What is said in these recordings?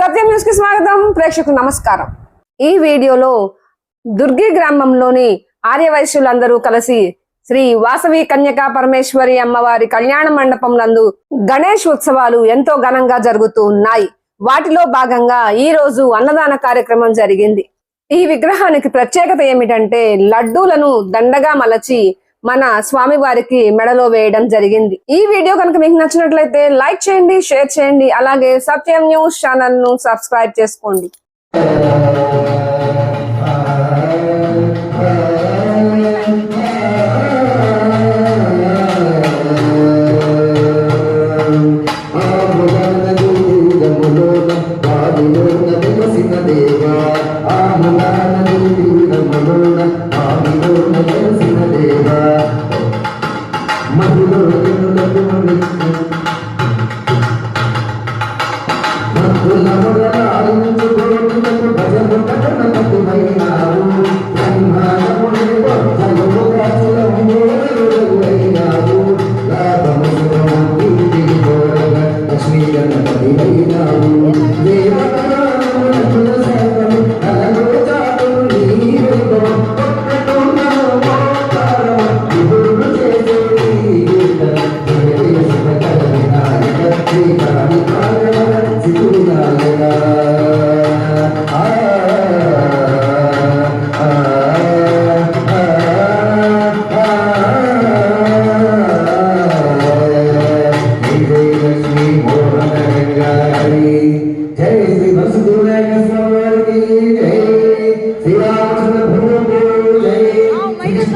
సత్యం న్యూస్కి స్వాగతం. ప్రేక్షకులు నమస్కారం. ఈ వీడియోలో దుర్గి గ్రామంలోని ఆర్యవైశ్యులందరూ కలిసి శ్రీ వాసవి కన్యకా పరమేశ్వరి అమ్మవారి కళ్యాణ మండపం నందు గణేష్ ఉత్సవాలు ఎంతో ఘనంగా జరుగుతూ ఉన్నాయి. వాటిలో భాగంగా ఈ రోజు అన్నదాన కార్యక్రమం జరిగింది. ఈ విగ్రహానికి ప్రత్యేకత ఏమిటంటే లడ్డూలను దండగా మలచి మన స్వామి వారికి మెడలో వేయడం జరిగింది. ఈ వీడియో కనుక మీకు నచ్చినట్లయితే లైక్ చేయండి షేర్ చేయండి. అలాగే సత్యం న్యూస్ ఛానల్ను సబ్స్క్రైబ్ చేసుకోండి.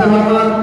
Rahman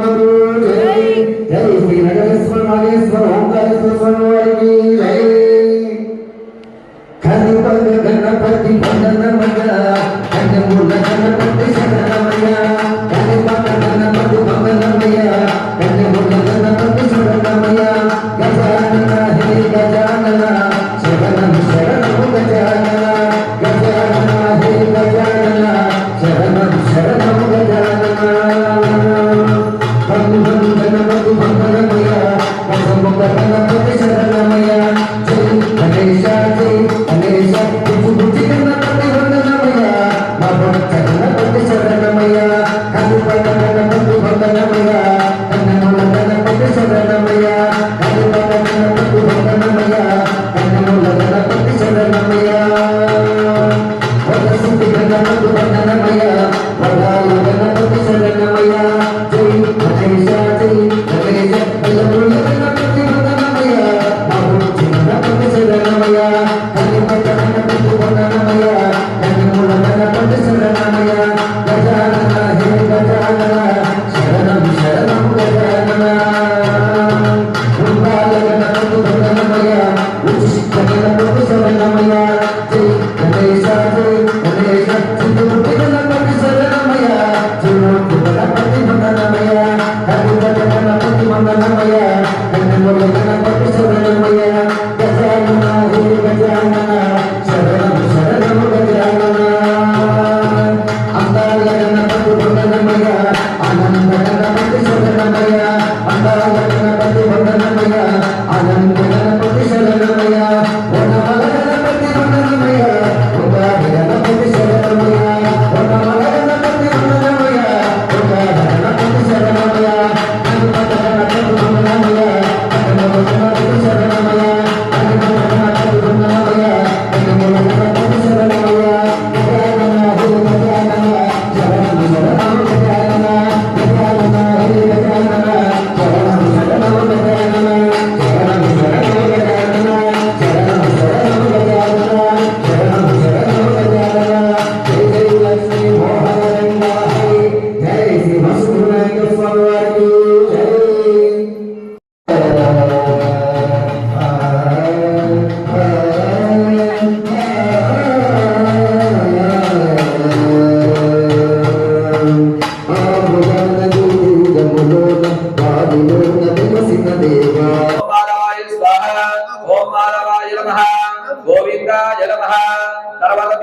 Happy birthday.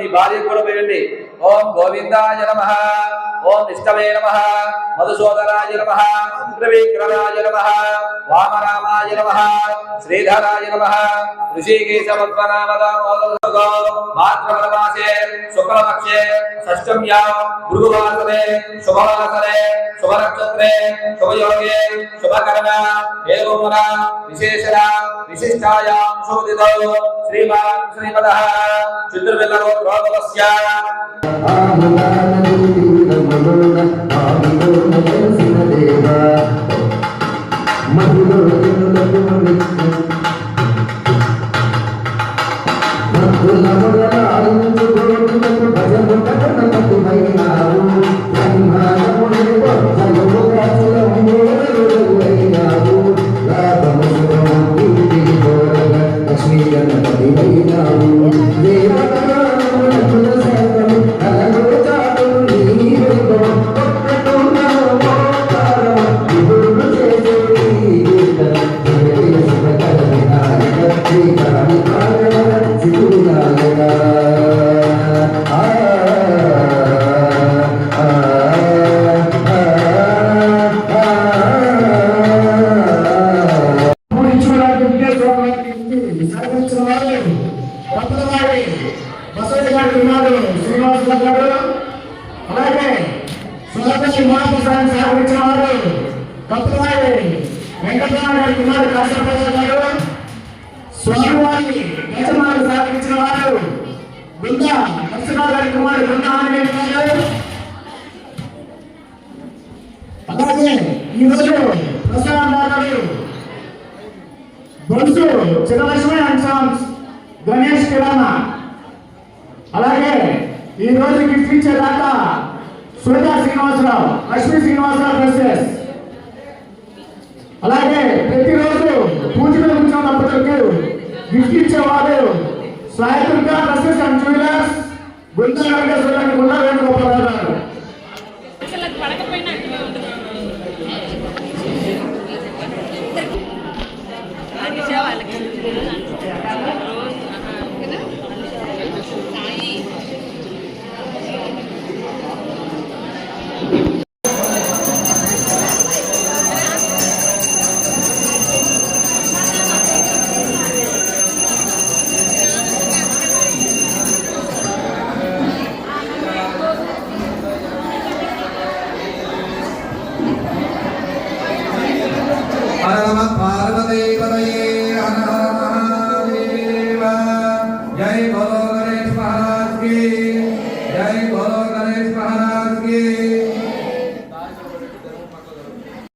మీ భార్య కూడా పోయండి. ఓం గోవిందాయ నమ. ఓం ఇష్టమే నమ. మధుసూదనాయ నమ. త్రివిక్రమాయ నమ. వామరామాయ నమ. శ్రీధరాయ నమ. ఋషికేశవత్వనామదామోదే శుక్లపక్షే షష్టమ్యాం భృగువాసరే శుభవాసరే శుభనక్షత్రే శుభయోగే శుభకరణ ఏ విశేషణ విశిష్టాయా శోధితౌ శ్రీమాన్ శ్రీమద చతుర్విల్లరో ప్రోగవస్య కొత్తవాడి వెంకటరమణ గారి కుమారుడు కాశీప్రసాద్ గారు స్వామివారి యజమానులు వారు బృంద నరసింహరావు గారి కుమారుడు బృంద ఆంజనేయ గారు. అలాగే ఈరోజు ప్రసాద్ గారు చిరలక్ష్మి అండ్ సాంగ్స్ గణేష్ కిరాణా. అలాగే ఈ రోజు గిఫ్ట్ ఇచ్చేదాకా సూర్య శ్రీనివాసరావు లక్ష్మీ శ్రీనివాసరావు డ్రెస్సెస్ ప్రతిరోజు పూజలు మీద కూర్చున్నప్పటికీ గిఫ్ట్ ఇచ్చేవారు Saidurga dresses and jewellers Brinda Venkateswara Gunda Venugopal garu. 来来来好